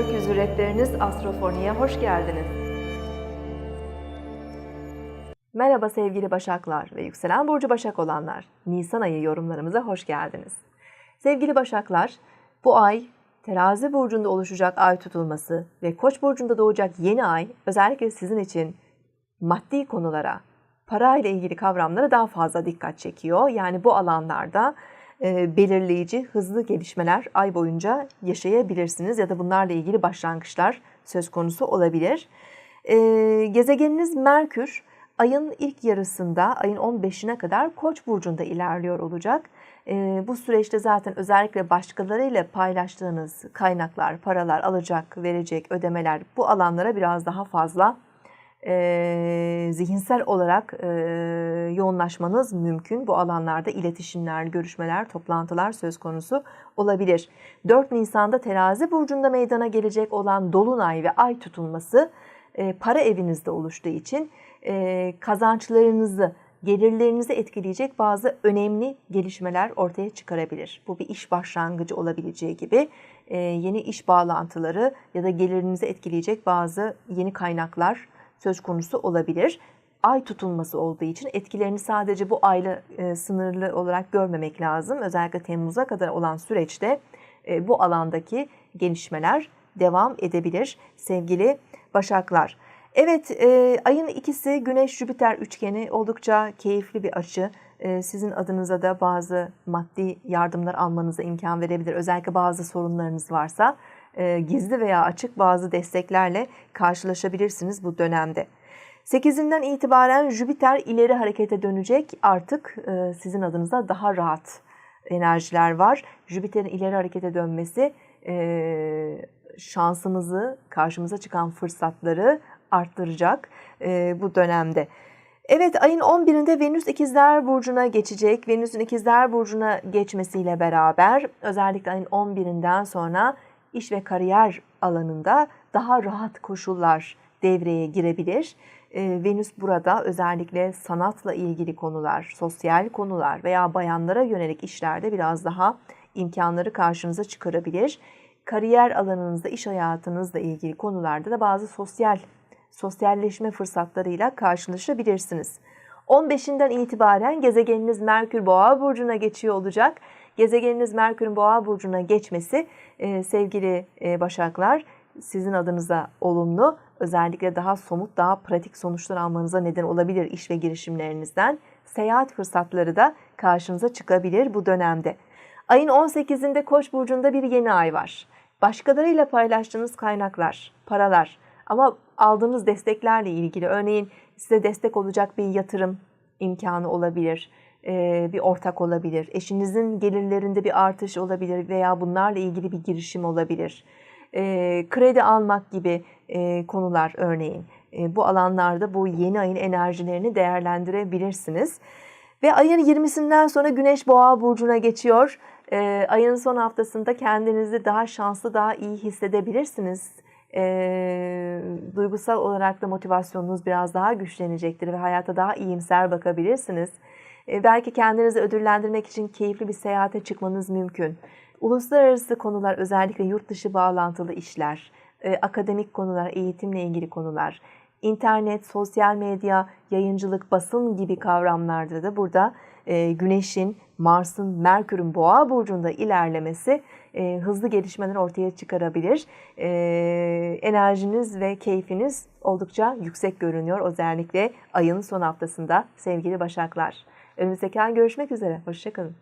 Rehberiniz Astrofoni'ye hoş geldiniz. Merhaba sevgili Başaklar ve yükselen burcu Başak olanlar. Nisan ayı yorumlarımıza hoş geldiniz. Sevgili Başaklar, bu ay Terazi burcunda oluşacak ay tutulması ve Koç burcunda doğacak yeni ay özellikle sizin için maddi konulara, para ile ilgili kavramlara daha fazla dikkat çekiyor. Yani bu alanlarda belirleyici, hızlı gelişmeler ay boyunca yaşayabilirsiniz ya da bunlarla ilgili başlangıçlar söz konusu olabilir. E, gezegeniniz Merkür ayın ilk yarısında, ayın 15'ine kadar Koç burcunda ilerliyor olacak. E, bu süreçte zaten özellikle başkalarıyla paylaştığınız kaynaklar, paralar, alacak, verecek, ödemeler bu alanlara biraz daha fazla e, zihinsel olarak e, yoğunlaşmanız mümkün. Bu alanlarda iletişimler, görüşmeler, toplantılar söz konusu olabilir. 4 Nisan'da terazi burcunda meydana gelecek olan Dolunay ve Ay tutulması e, para evinizde oluştuğu için e, kazançlarınızı, gelirlerinizi etkileyecek bazı önemli gelişmeler ortaya çıkarabilir. Bu bir iş başlangıcı olabileceği gibi yeni iş bağlantıları ya da gelirinizi etkileyecek bazı yeni kaynaklar söz konusu olabilir. Ay tutulması olduğu için etkilerini sadece bu ayla e, sınırlı olarak görmemek lazım. Özellikle Temmuz'a kadar olan süreçte e, bu alandaki gelişmeler devam edebilir sevgili Başaklar. Evet, e, ayın ikisi Güneş-Jüpiter üçgeni oldukça keyifli bir açı. Sizin adınıza da bazı maddi yardımlar almanıza imkan verebilir. Özellikle bazı sorunlarınız varsa e, gizli veya açık bazı desteklerle karşılaşabilirsiniz bu dönemde. 8'inden itibaren Jüpiter ileri harekete dönecek. Artık e, sizin adınıza daha rahat enerjiler var. Jüpiter'in ileri harekete dönmesi e, şansınızı, karşımıza çıkan fırsatları arttıracak bu dönemde. Evet ayın 11'inde Venüs İkizler Burcu'na geçecek. Venüs'ün İkizler Burcu'na geçmesiyle beraber özellikle ayın 11'inden sonra iş ve kariyer alanında daha rahat koşullar devreye girebilir. Venüs burada özellikle sanatla ilgili konular, sosyal konular veya bayanlara yönelik işlerde biraz daha imkanları karşınıza çıkarabilir. Kariyer alanınızda, iş hayatınızla ilgili konularda da bazı sosyal sosyalleşme fırsatlarıyla karşılaşabilirsiniz. 15'inden itibaren gezegeniniz Merkür Boğa burcuna geçiyor olacak. Gezegeniniz Merkür'ün Boğa burcuna geçmesi e, sevgili e, Başaklar sizin adınıza olumlu, özellikle daha somut, daha pratik sonuçlar almanıza neden olabilir iş ve girişimlerinizden. Seyahat fırsatları da karşınıza çıkabilir bu dönemde. Ayın 18'inde Koç burcunda bir yeni ay var. Başkalarıyla paylaştığınız kaynaklar, paralar, ama aldığınız desteklerle ilgili örneğin size destek olacak bir yatırım imkanı olabilir, bir ortak olabilir, eşinizin gelirlerinde bir artış olabilir veya bunlarla ilgili bir girişim olabilir. Kredi almak gibi konular örneğin. Bu alanlarda bu yeni ayın enerjilerini değerlendirebilirsiniz. Ve ayın 20'sinden sonra Güneş Boğa burcuna geçiyor. Ayın son haftasında kendinizi daha şanslı, daha iyi hissedebilirsiniz e, duygusal olarak da motivasyonunuz biraz daha güçlenecektir ve hayata daha iyimser bakabilirsiniz. E, belki kendinizi ödüllendirmek için keyifli bir seyahate çıkmanız mümkün. Uluslararası konular özellikle yurt dışı bağlantılı işler, e, akademik konular, eğitimle ilgili konular, internet, sosyal medya, yayıncılık, basın gibi kavramlarda da burada e, Güneş'in, Mars'ın, Merkür'ün Boğa burcunda ilerlemesi hızlı gelişmeler ortaya çıkarabilir. Enerjiniz ve keyfiniz oldukça yüksek görünüyor özellikle ayın son haftasında sevgili Başaklar. Önümüzdeki ay görüşmek üzere. Hoşçakalın.